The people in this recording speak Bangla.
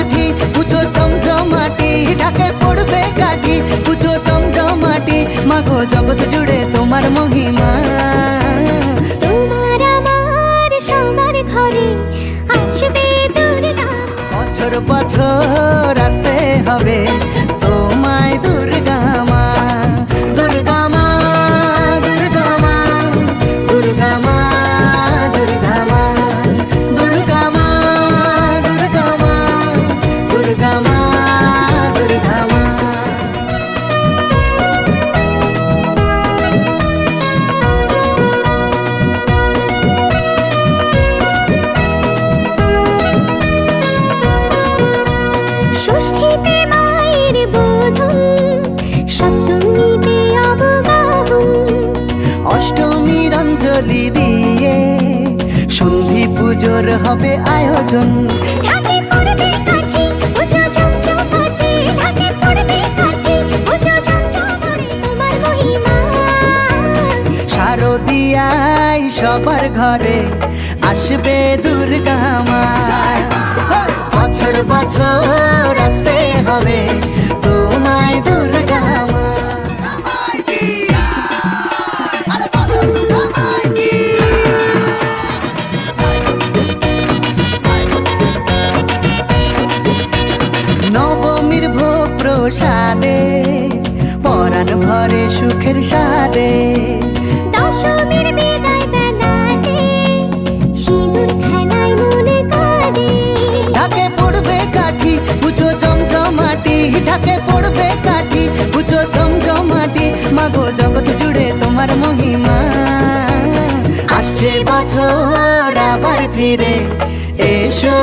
কাঠি পুজো জমজমাটি ঢাকে পড়বে কাঠি পুজো জমজমাটি মাগো জগৎ জুড়ে তোমার মহিমা। বছর বছর আসতে হবে। ষষ্ঠীতে মায়ের বোধন সপ্তমীতে অবগাহন। অষ্টমীর অঞ্জলি দিয়ে সন্ধি পুজোর হবে আয়োজন সবার ঘরে আসবে দুর্গা মা বছর বছর আসতে হবে তোমায় দুর্গা মা। নবমীর ভোগ প্রসাদে, পরাণ ভরে সুখের সাদে জমজমাটি মাগো জগৎ জুড়ে তোমার মহিমা। আসছে বছর আবার ফিরে এসো